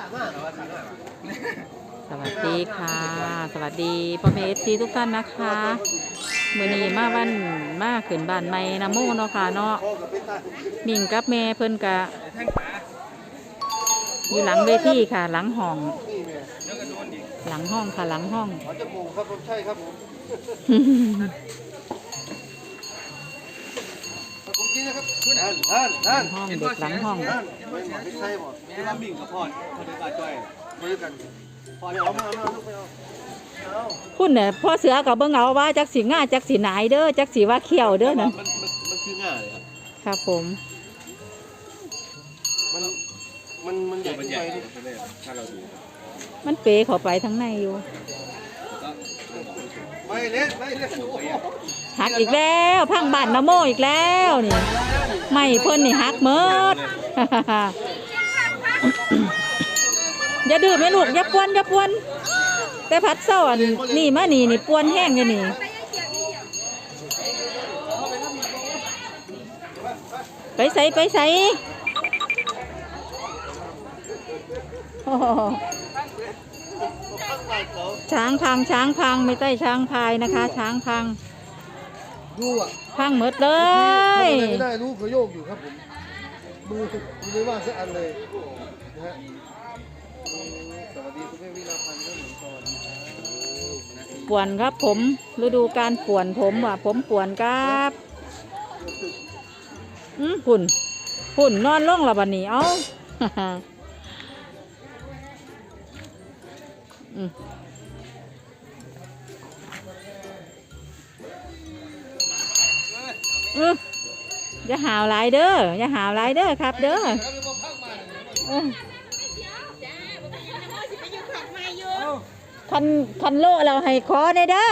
สวัสดีค่ะ สวัสดีพ่อแม่เอฟซีทุกท่านนะคะมือนี้มาวันมาขึ้นบ้านใหม่นะโมเนาะค่ะเนาะมิ่งกับแม่เพิ่นกะอยู่หลังเวทีค่ะ หลังห้อง หลังห้องค่ะหลังห้อง ขอจมูกครับผมใช่ครับผมผมกิ นนะครับท่านท่านท่านห้องเด็กหลังห้องท่านไม่หมอไม่ใช่หมดที่ว่าบิ่งกับพอดคนที่ปลาจ้อยมาด้วยกันพอเดี๋ยวเอามาเอามาลูกไปเอาเอาคุณเนี่ยพ่อเสือกับเบิ่งเอาว่าจักสีง่าจักสีหนายเด้อจักสีว่าเขียวเด้อมันะนมันมันคือง่ายเลยครับครับผมมันมันมันใหญ่มันขึ้นใหญ่ไปนี่ถ้าเราดูมันเปเข้าไปทั้งในอยู่ หักอีกแล้วพังบ้านนโมอีกแล้วนี่ไม่เพิ่นนี่หักเมิดอย่าดื้อแม่ลูกอย่าปวนอย่าปวนแต่พัดเศร้าอันนี่มานี่นี่ปวนแห้งอยู่นี่ไปใส่ไปใส่ โอ้โห ข้างในเขา ช้างพังช้างพังไม่ใช่ช้างพายนะคะ ช้างพังดูอะพังหมดเลทำยอะไรไม่ได้รู้เขาโยกอยู่ครับผมมือมือไม่ว่างสักอันเลยนะฮะอืมสวัสดีคุณแม่วิลาพันธ์ครับผมสวัสดีครับป่วนครับผมฤดูการป่วนผมว่ะผมป่วนครับอืมหุ่นหุ่นนอนล่องและบันนี้เอ้า อืมอืออย่าหาวหลายเด้ออย่าหาวหลายเด้อครับ เด้อเออคันคันโลเราให้คอได้เด้อ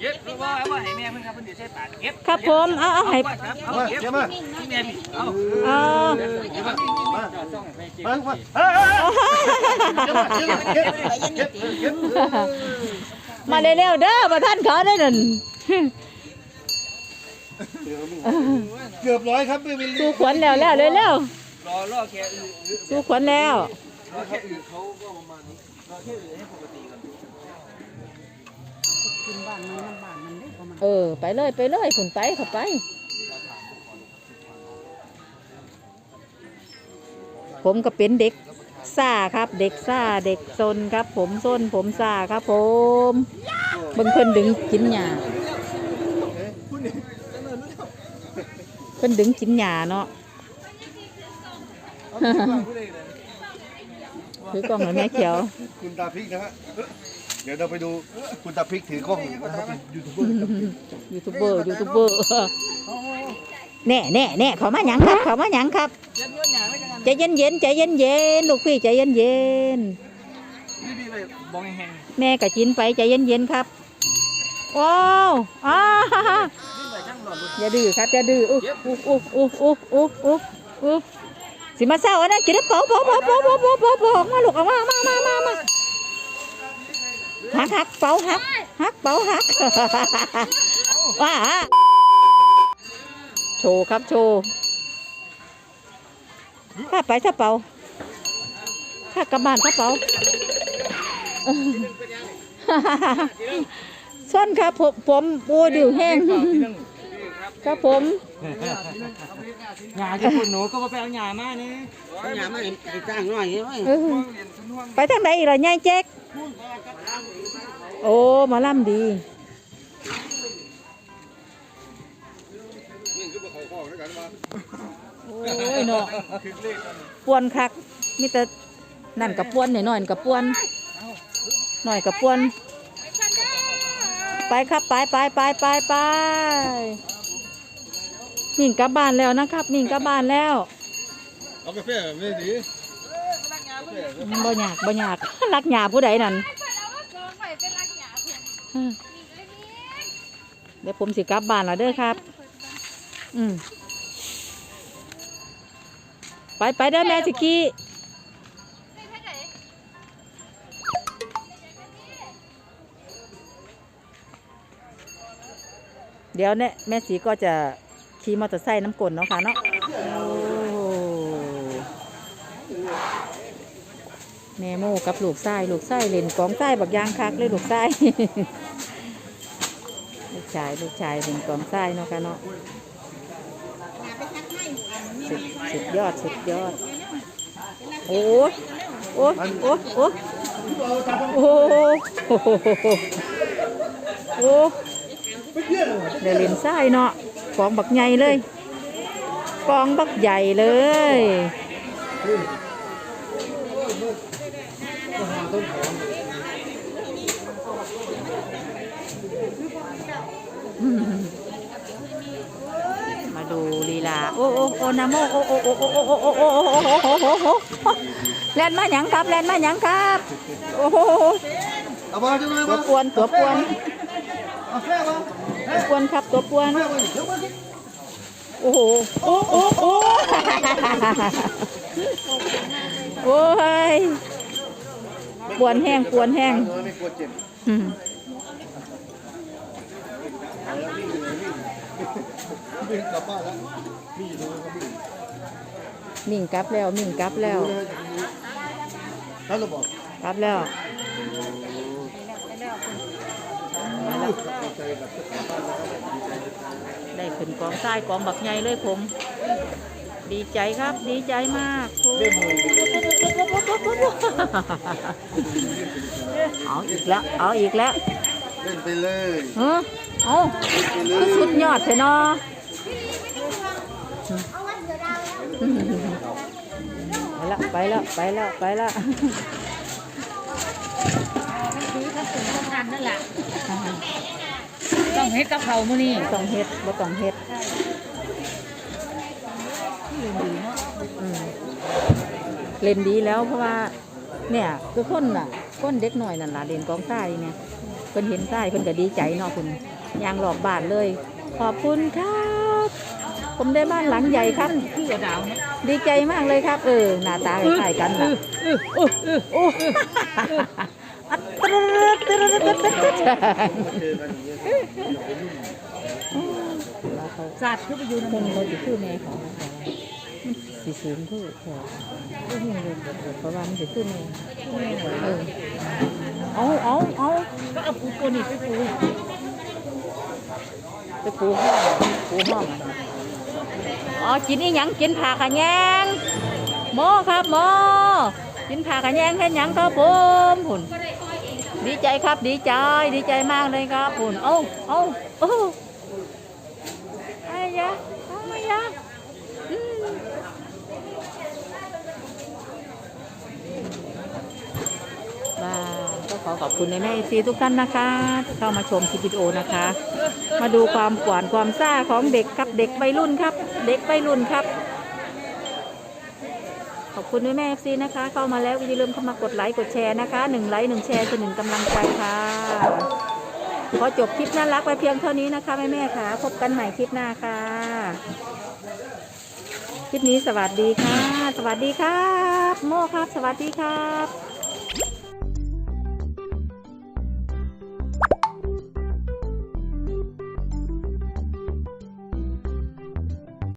เย็บรู้ว่าว่าให้แม่เพิ่นครับเพิ่นเดี๋ยวใช้ปากเย็บครับผม เอาเอาให้ครับเอามาเย็บมาแม่พี่เอาเอามามาเฮ้ยมาเร็วๆเด้อมาท่านขอได้นั่นเกือบร้อยครับไปสู้ขวัญแล้วแล้วเร็วๆรอรอแค่สู้ขวัญแล้วรอแค่อื่นเขาก็ประมาณนี้รอแค่อื่นให้ปกติ ก่อนเออ ไปเลยไปเลยขุนไปเข้าไป ผมก็เป็นเด็กซ่าครับ เด็กซ่าเด็กซนครับ ผมซนผมซ่าครับผมเบิ่งเพิ่นดึงกินหญ้าเพิ่นดึงกินหญ้าเนาะถือกล้องแล้วแม่เขียว คุณตาพริกนะฮะ เดี๋ยวเราไปดูคุณตาพริกถือกล้องนะครับยูทูบเบอร์ยูทูบเบอร์ยูทูบเบอร์แน่เน่เน่ขอมาหยังครับขอมาหยังครับใจเย็นเย็นใจเย็นเย็นลูกพี่ใจเย็นเย็นแม่กัะจินไปใจเย็นเย็นครับโอ้อ้าอย่าดื้อครับอย่าดื้ออุ๊บอุ๊บอุ๊บอุ๊บอุ๊บอุ๊บอุ๊บสิมาเศร้านะกินแล้วเป่าเป่าเป่าเป่าเป่าเป่าออกมาลูกออกมาออกมา หักหักเป๋าหักหักเป๋าหักว้าโชว์ครับโชว์ถ้าไปถ้าเป๋าถ้ากลับบ้านถ้าเป๋าส้นครับผมผมโอ้ดิวแห้งครับผมหยาที่คุณหนูก็มาไปเอาหยามานี่หยามาไอ้จ้างหน่อยเว้ยเออไปทางไหนอีกล่ะยายแจ๊ก โอ้หมาล่ำดีโอ้ยเนาะปวนคักมีแต่นั่นกับปวนหน่อยหน่อยกับปวนหน่อยกับปวน ไปครับไปไปไปไปไปนิ่งกลับบ้านแล้วนะครับ นิ่งกลับบ้านแล้วเอากาแฟไม่ดี บ่ยากบ่ยากรักหยาผู้ใดนั่นเดี๋ยวผมสิกลับบ้านแล้วเด้อครับ อืมไปไปเด้อแม่สิกี้เดี๋ยวเนี่ยแม่สีก็จะขี่มอเตอร์ไซค์น้ำกลนเนาะค่ะเนาะโอ้ แม่โมกับลูกไส้ลูกไส้เล่นกองไส้บักยางคักเลยลูกไส้ลูกชายลูกชายเล่นกองไส้เนาะค่ะเนาะสุดสุดยอดสุดยอด โอ้โอ้โอ้โอ้โอ้โอ้โหโอ้เดี๋ยวเล่นไส้เนาะกองบักใหญ่เลยกองบักใหญ่เลย มาดูลีลา โอ้โอ้โอ้นาโมโอ้โอ้โอ้โอ้โอ้โอ้โอ้โอ้โอ้โอ้โอ้โอ้แลนมาหยังครับแลนมาหยังครับ โอ้โหเอามาจังเลยตัวปวนตัวปวนเอาแค่มาตัวปวนครับตัวปวนโอ้โหโอ้โอ้โอ้โอ้ย ปวนแห้งปวนแห้งไม่กลัวเจ็บอืมวิ่งกลับบ้านแล้วมีอยู่ตรงนี้ก็วิ่งมิ่งกลับแล้วมิ่งกลับแล้วท่านเราบอกกลับแล้วได้ขึ้นกองทรายกองบักใหญ่เลยผม ดีใจครับ ดีใจมากโอ้ เล่นมือเอาอีกแล้วเอาอีกแล้วเล่นไปเลยเออเอาคือสุดยอดเถอะเนาะไปแล้วไปแล้วไปแล้วไปแล้วคือถ้าเป็นต้องทานนั่นแหละต้องเฮ็ดกับเขามื้อนี้บ่ต้องเฮ็ดบ่ต้องเฮ็ดอืมเล่นดีแล้วเพราะว่า เนี่ยคือคนน่ะคนเด็กหน่อยนั่นล่ะเล่นกองทรายเนี่ยเพิ่นเห็นทรายเพิ่นก็ดีใจเนาะคุณยางหลอกบ้านเลย ขอบคุณครับ ผมได้บ้านหลังใหญ่ครับคือดาวเนาะดีใจมากเลยครับ เออหน้าตาคล้ายๆกันล่ะโอ้อัดตรึดตรึดตรึดตรึดตรึดเจอกันอย่างเงี้ยศาสตร์คือไปอยู่คนเราจะคือแม่ของมัน สีสูงเท่าพอก็มีเลยเพราะว่ามันจะขึ้นแม่เออเอาเอาเอาก็เอาปูตัวนี้ไปปูไปปูห้องปูห้องอ๋อกินนี่ยังกินผักขะแยงหมอครับหมอกินผักขะแยงแค่ยังครับผมผุนดีใจครับดีใจดีใจมากเลยครับผุนเอาเอาโอ้ไอ้ยะไอ้ยะอืม บ้าก็ขอขอบคุณในแม่ซีทุกท่านนะคะ เข้ามาชมคลิปวิดีโอนะคะ มาดูความหวานความซ่าของเด็กครับเด็กวัยรุ่นครับ เด็กวัยรุ่นครับ ขอบคุณด้วยแม่ซีนะคะ เข้ามาแล้วอย่าลืมเข้ามากดไลค์กดแชร์นะคะหนึ่งไลค์หนึ่งแชร์คือหนึ่งกำลังใจค่ะขอจบคลิปน่ารักไปเพียงเท่านี้นะคะแม่แม่ค่ะ พบกันใหม่คลิปหน้าค่ะ คลิปนี้สวัสดีค่ะ สวัสดีครับ โม่ครับ สวัสดีครับ